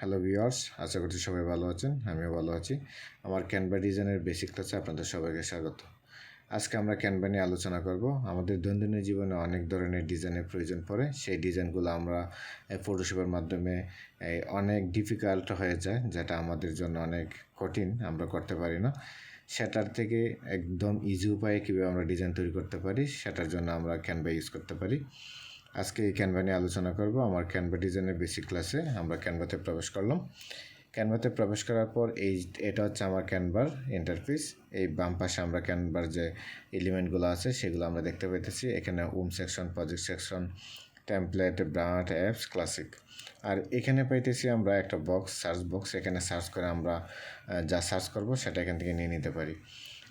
Hello viewers আশা করছি সবাই ভালো আছেন, আমিও ভালো আছি। আমার ক্যানভা ডিজাইনের বেসিক ক্লাসে আপনাদের সবাইকে স্বাগত। আজকে আমরা ক্যানভা নিয়ে আলোচনা করব। আমাদের দৈনন্দিন জীবনে অনেক ধরনের ডিজাইনের প্রয়োজন পড়ে। সেই ডিজাইনগুলো আমরা ফটোশপের মাধ্যমে অনেক ডিফিকাল্ট হয়ে যায়, যেটা আমাদের জন্য অনেক কঠিন, আমরা করতে পারি না। সেটার থেকে একদম ইজি উপায়ে কীভাবে আমরা ডিজাইন তৈরি করতে পারি, সেটার জন্য আমরা ক্যানভা ইউজ করতে পারি। আজকে এই ক্যানভা নিয়ে আলোচনা করব। আমার ক্যানভা ডিজাইনের বেসিক ক্লাসে আমরা ক্যানভাতে প্রবেশ করলাম। ক্যানভাতে প্রবেশ করার পর এই এটা হচ্ছে আমার ক্যানভার ইন্টারফেস এই বাম পাশে আমরা ক্যানভার যে এলিমেন্টগুলো আছে, সেগুলো আমরা দেখতে পাইতেছি। এখানে home section project section template brand apps classic আর এখানে পাইতেছি আমরা একটা বক্স সার্চ বক্স এখানে সার্চ করে আমরা যা সার্চ করব, সেটা এখান থেকে নিয়ে নিতে পারি।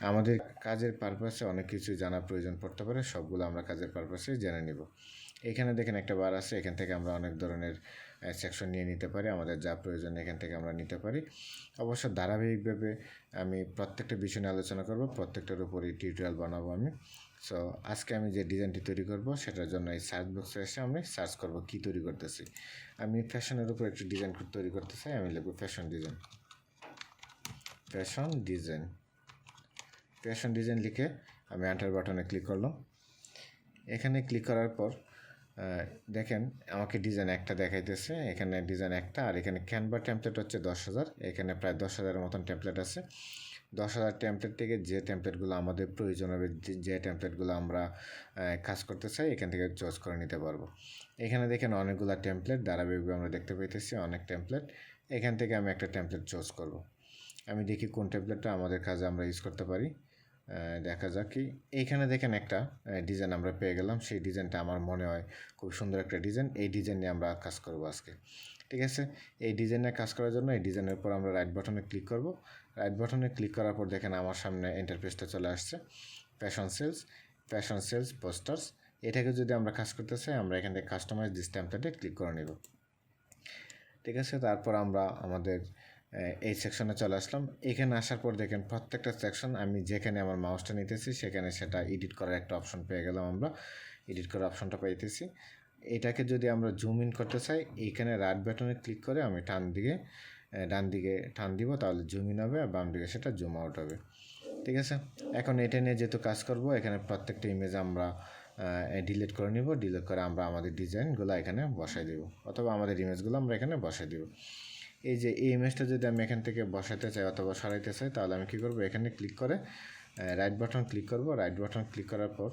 আমাদের কাজের পারপাসে অনেক কিছু জানা প্রয়োজন পড়তে পারে। সবগুলো আমরা কাজের পারপাসে জেনে নিব। এখানে দেখেন একটা বার আছে, এখান থেকে আমরা অনেক ধরনের সেকশন নিয়ে নিতে পারি, আমাদের যা প্রয়োজন এখান থেকে আমরা নিতে পারি। অবশ্য ধারাবাহিকভাবে আমি প্রত্যেকটা বিষয় নিয়ে আলোচনা করব, প্রত্যেকটার উপরই টিউটোরিয়াল বানাবো আমি। সো আজকে আমি যে ডিজাইনটি তৈরি করব, সেটার জন্য এই সার্চ বক্সে এসে আমি সার্চ করব কী তৈরি করতেছি। আমি ফ্যাশনের উপর একটু ডিজাইন তৈরি করতে চাই, আমি লিখব fashion design fashion design fashion design লিখে আমি এন্টার বাটনে ক্লিক করলাম। এখানে ক্লিক করার পর দেখেন, আমাকে ডিজাইন একটা দেখাইতেছে, এখানে ডিজাইন একটা, আর এখানে ক্যানভা টেমপ্লেট হচ্ছে দশ হাজার, এখানে প্রায় দশ হাজারের মতন টেমপ্লেট আছে। দশ হাজার টেমপ্লেট থেকে যে টেমপ্লেটগুলো আমাদের প্রয়োজন হবে, যে- টেমপ্লেটগুলো আমরা কাজ করতে চাই, এখান থেকে চয়েস করে নিতে পারব। এখানে দেখেন অনেকগুলো টেমপ্লেট ধারাবাহিকভাবে আমরা দেখতে পাইতেছি অনেক টেমপ্লেট এখান থেকে আমি একটা টেমপ্লেট চুজ করব। আমি দেখি কোন টেমপ্লেটটা আমাদের কাজে আমরা ইউজ করতে পারি। দেখা যাক কি। এইখানে দেখেন একটা ডিজাইন আমরা পেয়ে গেলাম। সেই ডিজাইনটা আমার মনে হয় খুব সুন্দর একটা ডিজাইন এই ডিজাইন নিয়ে আমরা কাজ করব আজকে। ঠিক আছে? এই ডিজাইনে কাজ করার জন্য এই ডিজাইনের পর আমরা রাইট বাটনে ক্লিক করব। রাইট বাটনে ক্লিক করার পর দেখেন আমার সামনে ইন্টারফেসটা চলে আসছে। Fashion sales fashion sales posters এটাকে যদি আমরা কাজ করতে চাই, আমরা এখান থেকে কাস্টমাইজ দিস ক্লিক করে নেব। ঠিক আছে? তারপর আমরা আমাদের এই সেকশনে চলে আসলাম। এখানে আসার পর দেখেন প্রত্যেকটা সেকশন আমি যেখানে আমার মাউসটা নিতেছি, সেখানে সেটা এডিট করার একটা অপশন পেয়ে গেলাম আমরা। এডিট করার অপশনটা পাইতেছি। এটাকে যদি আমরা জুম ইন করতে চাই এইখানে রাইট বাটনে ক্লিক করে আমি টান দিকে ডান দিকে টান দিব, তাহলে জুম ইন হবে আর বাম দিকে সেটা জুম আউট হবে। ঠিক আছে? এখন এটা নিয়ে যেহেতু কাজ করব, এখানে প্রত্যেকটা ইমেজ আমরা ডিলিট করে নিব। ডিলিট করে আমরা আমাদের ডিজাইনগুলো এখানে বসাই দেব, অথবা আমাদের ইমেজগুলো আমরা এখানে বসাই দেব। এই যে এই ইমেজটা যদি আমি এখান থেকে বসাতে চাই অথবা সরাইতে চাই, তাহলে আমি কী করব? এখানে ক্লিক করে রাইট বাটন ক্লিক করব। রাইট বাটন ক্লিক করার পর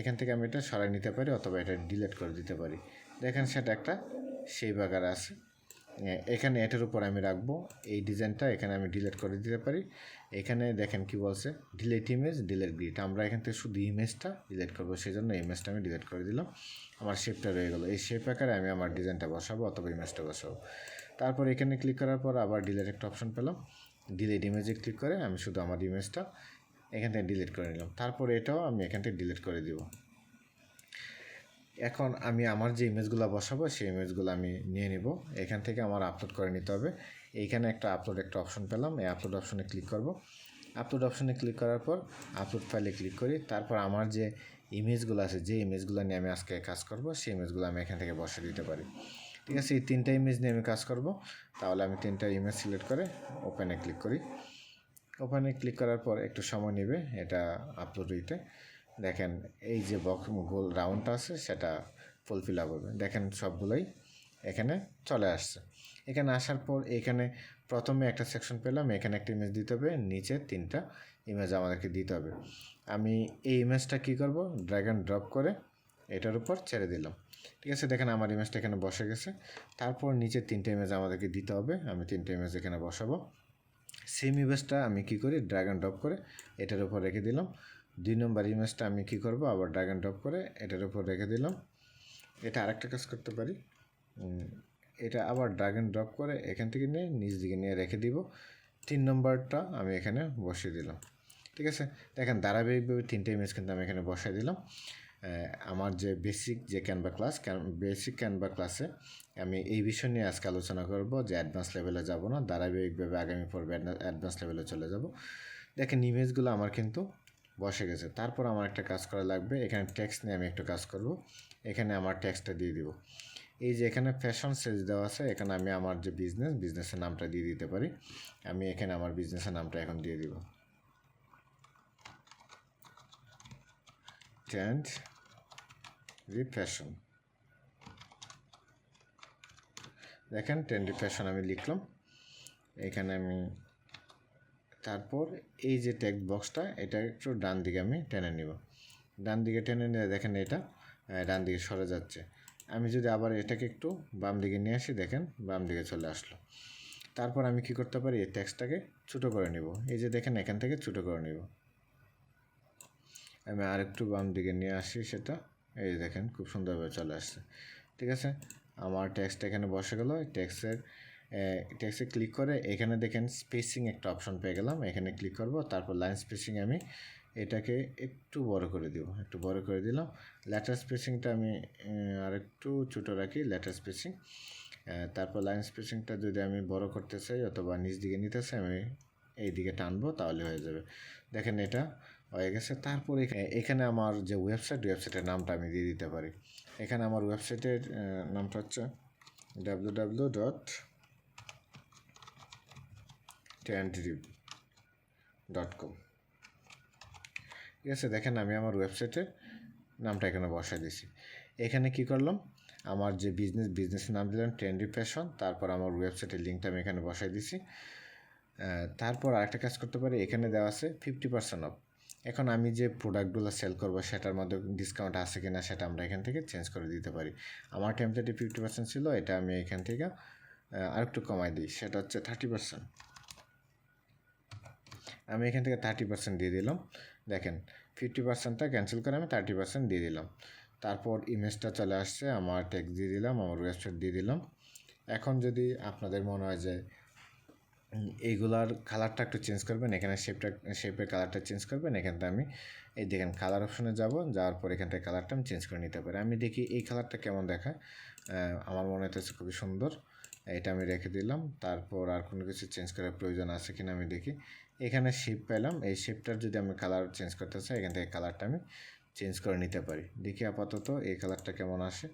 এখান থেকে আমি এটা সরাই নিতে পারি অথবা এটা ডিলেট করে দিতে পারি। দেখেন সেটা একটা সেই বাগার আছে। এখানে এটার উপর আমি রাখব। এই ডিজাইনটা এখানে আমি ডিলেট করে দিতে পারি। এখানে দেখেন কি বলছে? ডিলেট ইমেজ ডিলেট গ্রিড আমরা এখান থেকে শুধু ইমেজটা ডিলেট করব সেই জন্য ইমেজটা আমি ডিলেট করে দিলাম। আমার শেপটা রয়ে গেলো। এই শেপ আকারে আমি আমার ডিজাইনটা বসাবো অথবা ইমেজটা বসাবো। তারপর এখানে ক্লিক করার পর আবার ডিলেট একটা অপশন পেলাম। ডিলেট ইমেজে ক্লিক করে আমি শুধু আমার ইমেজটা এখান থেকে ডিলিট করে নিলাম। তারপর এটাও আমি এখান থেকে ডিলিট করে দিব। এখন আমি আমার যে ইমেজগুলো বসাবো, সেই ইমেজগুলো আমি নিয়ে নিব। এখান থেকে আমার আপলোড করে নিতে হবে। এইখানে একটা আপলোড একটা অপশন পেলাম। এই আপলোড অপশনে ক্লিক করব। আপলোড অপশনে ক্লিক করার পর আপলোড ফাইলে ক্লিক করি। তারপর আমার যে ইমেজগুলো আছে, যে ইমেজগুলো নিয়ে আমি আজকে কাজ করব, সেই ইমেজগুলো আমি এখান থেকে বসে দিতে পারি। ঠিক আছে, এই তিনটা ইমেজ নিয়ে আমি কাজ করব। তাহলে আমি তিনটা ইমেজ সিলেক্ট করে ওপেনে ক্লিক করি। ওপেনে ক্লিক করার পর একটু সময় নেবে এটা আপলোড হইতে। দেখেন, এই যে বক্স গোল রাউন্ডটা আছে, সেটা ফুলফিল আপ হবে। দেখেন সবগুলোই এখানে চলে আসছে। এখানে আসার পর এখানে প্রথমে একটা সেকশন পেলাম, এখানে একটা ইমেজ দিতে হবে, নিচে তিনটা ইমেজ আমাদেরকে দিতে হবে। আমি এই ইমেজটা কী করব? ড্র্যাগ অ্যান্ড ড্রপ করে এটার উপর ছেড়ে দিলাম। ঠিক আছে, দেখেন আমার ইমেজটা এখানে বসে গেছে। তারপর নিচে তিনটে ইমেজ আমাদেরকে দিতে হবে। আমি তিনটে ইমেজ এখানে বসাবো। সেম ইমেজটা আমি কি করি? ড্র্যাগ অ্যান্ড ড্রপ করে এটার উপর রেখে দিলাম। দুই নম্বর ইমেজটা আমি কি করব? আবার ড্র্যাগ অ্যান্ড ড্রপ করে এটার উপর রেখে দিলাম। এটা আরেকটা কাজ করতে পারি। এটা আবার ড্র্যাগ অ্যান্ড ড্রপ করে এখান থেকে নিয়ে নিচ দিকে নিয়ে রেখে দিব। তিন নম্বরটা আমি এখানে বসিয়ে দিলাম। ঠিক আছে? দেখেন ধারাবাহিকভাবে তিনটে ইমেজ কিন্তু আমি এখানে বসাই দিলাম। আমার যে বেসিক যে ক্যানভা ক্লাস বেসিক ক্যানভা ক্লাসে আমি এই বিষয় নিয়ে আজকে আলোচনা করব যে অ্যাডভান্স লেভেলে যাব না, ধারাবাহিকভাবে আগামী পর্বে অ্যাডভান্স লেভেলে চলে যাব। দেখেন ইমেজগুলো আমার কিন্তু বসে গেছে। তারপর আমার একটা কাজ করা লাগবে, এখানে টেক্সট নিয়ে আমি একটু কাজ করব। এখানে আমার টেক্সটটা দিয়ে দিব। এই যে এখানে ফ্যাশন সেলস দেওয়া আছে, এখানে আমি আমার যে বিজনেস বিজনেসের নামটা দিয়ে দিতে পারি। আমি এখানে আমার বিজনেসের নামটা এখন দিয়ে দিব। ট্রেন্ড রি ফ্যাশন দেখেন ট্রেন্ডি ফ্যাশন আমি লিখলাম। এখানে আমি, তারপর এই যে ট্যাগ বক্সটা এটা একটু ডান দিকে আমি টেনে নিব। ডান দিকে টেনে নিয়ে দেখেন এটা ডান দিকে সরে যাচ্ছে। আমি যদি আবার এটাকে একটু বাম দিকে নিয়ে আসি, দেখেন, বাম দিকে চলে আসলো। তারপর আমি কি করতে পারি? এই ট্যাক্সটাকে ছোটো করে নিব। এই যে দেখেন, এখান থেকে ছোটো করে নিব। আমি আরেকটু বাম দিকে নিয়ে আসি সেটা। এই দেখেন, খুব সুন্দরভাবে চলে আসছে। ঠিক আছে? আমার ট্যাক্সটা এখানে বসে গেল। ট্যাক্সের ট্যাক্সে ক্লিক করে এখানে দেখেন স্পেসিং একটা অপশন পেয়ে গেলাম। এখানে ক্লিক করব, তারপর লাইন স্পেসিং আমি এটাকে একটু বড় করে দিব। একটু বড় করে দিলাম। লেটার স্পেসিংটা আমি আরেকটু ছোটো রাখি লেটার স্পেসিং তারপর লাইন স্পেসিংটা যদি আমি বড় করতে চাই অথবা নিচ দিকে নিতে চাই, আমি এই দিকে টানবো তাহলে হয়ে যাবে। দেখেন এটা হয়ে গেছে। তারপর এখা- এখানে আমার যে ওয়েবসাইট ওয়েবসাইটের নামটা আমি দিয়ে দিতে পারি। এখানে আমার ওয়েবসাইটের নামটা হচ্ছে W W dot dot com ঠিক আছে দেখেন আমি আমার ওয়েবসাইটের নামটা এখানে বসাই দিছি এখানে কি করলাম? আমার যে বিজনেস বিজনেসের নাম দিলাম ট্রেন্ডি ফ্যাশন তারপর আমার ওয়েবসাইটের লিঙ্কটা আমি এখানে বসাই আহ, তারপর আরেকটা কাজ করতে পারি, এখানে দেওয়া আছে ফিফটি পার্সেন্ট অফ এখন আমি যে প্রোডাক্টগুলো সেল করব, সেটার মধ্যে ডিসকাউন্ট আছে কিনা সেটা আমরা এখান থেকে চেঞ্জ করে দিতে পারি। আমার টেমপ্লেটে ফিফটি পার্সেন্ট ছিল, এটা আমি এখান থেকে আরেকটু কমাই দিই, সেটা হচ্ছে থার্টি পার্সেন্ট আমি এখান থেকে থার্টি পার্সেন্ট দিয়ে দিলাম। দেখেন ফিফটি পার্সেন্টটা ক্যান্সেল করে আমি থার্টি পার্সেন্ট দিয়ে দিলাম। তারপর ইমেজটা চলে আসছে, আমার ট্যাক্স দিয়ে দিলাম, আমার ওয়েবসাইট দিয়ে দিলাম। এখন যদি আপনাদের মনে হয় যে এইগুলার কালারটা একটু চেঞ্জ করবেন এখানে শেপটা শেপের কালারটা চেঞ্জ করবেন এখানটা আমি এই দেখেন কালার অপশনে যাব যাওয়ার পর এখান থেকে কালারটা আমি চেঞ্জ করে নিতে পারি। আমি দেখি এই কালারটা কেমন আহ, আমার মনে হচ্ছে খুবই সুন্দর। এটা আমি রেখে দিলাম তারপর আর কোনো কিছু চেঞ্জ করার প্রয়োজন আছে কিনা আমি দেখি। এখানে শেপ পেলাম এই শেপটার যদি আমি কালার চেঞ্জ করতে চাই এখান থেকে কালারটা আমি চেঞ্জ করে নিতে পারি। দেখি আপাতত এই কালারটা কেমন আসে।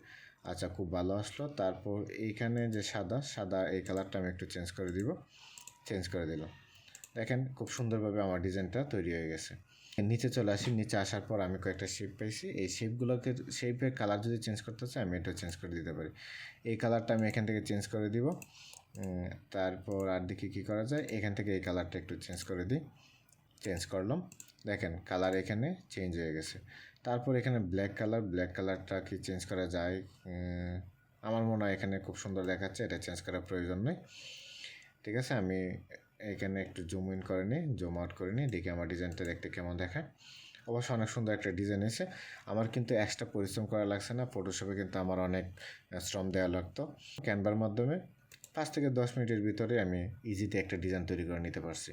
আচ্ছা খুব ভালো আসলো। তারপর এইখানে যে সাদা সাদা এই কালারটা আমি একটু চেঞ্জ করে দিব। চেঞ্জ করে দিলাম দেখেন খুব সুন্দরভাবে আমার ডিজাইনটা তৈরি হয়ে গেছে। নিচে চলে আসি, নিচে আসার পর আমি কয়েকটা শেপ পাইছি। এই শেপগুলোকে শেপের কালার যদি চেঞ্জ করতে চাই, আমি এটা চেঞ্জ করে দিতে পারি। এই কালারটা আমি এখান থেকে চেঞ্জ করে দিব। তারপর আর দেখি কী করা যায়। এখান থেকে এই কালারটা একটু চেঞ্জ করে দিই। চেঞ্জ করলাম। দেখেন কালার এখানে চেঞ্জ হয়ে গেছে। তারপর এখানে ব্ল্যাক কালার ব্ল্যাক কালারটা কি চেঞ্জ করা যায়? আমার মনে হয় এখানে খুব সুন্দর দেখাচ্ছে। এটা চেঞ্জ করার প্রয়োজন নেই। ঠিক আছে? আমি এখানে একটু জুম ইন করে নিই জুম আউট করে নিই, দেখি আমার ডিজাইনটা দেখতে কেমন দেখায়। অবশ্য অনেক সুন্দর একটা ডিজাইন এসে আমার কিন্তু এক্সট্রা পরিশ্রম করা লাগছে না ফটোশপে কিন্তু আমার অনেক শ্রম দেওয়া লাগতো। ক্যানভার মাধ্যমে পাঁচ থেকে দশ মিনিটের ভিতরে আমি ইজিতে একটা ডিজাইন তৈরি করে নিতে পারছি।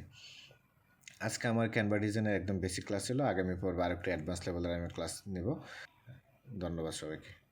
আজকে আমার ক্যানভা ডিজাইনের একদম বেসিক ক্লাস ছিল, আগামী পর্বে আরেকটু অ্যাডভান্স লেভেলের আমি ক্লাস নেব। ধন্যবাদ সবাইকে।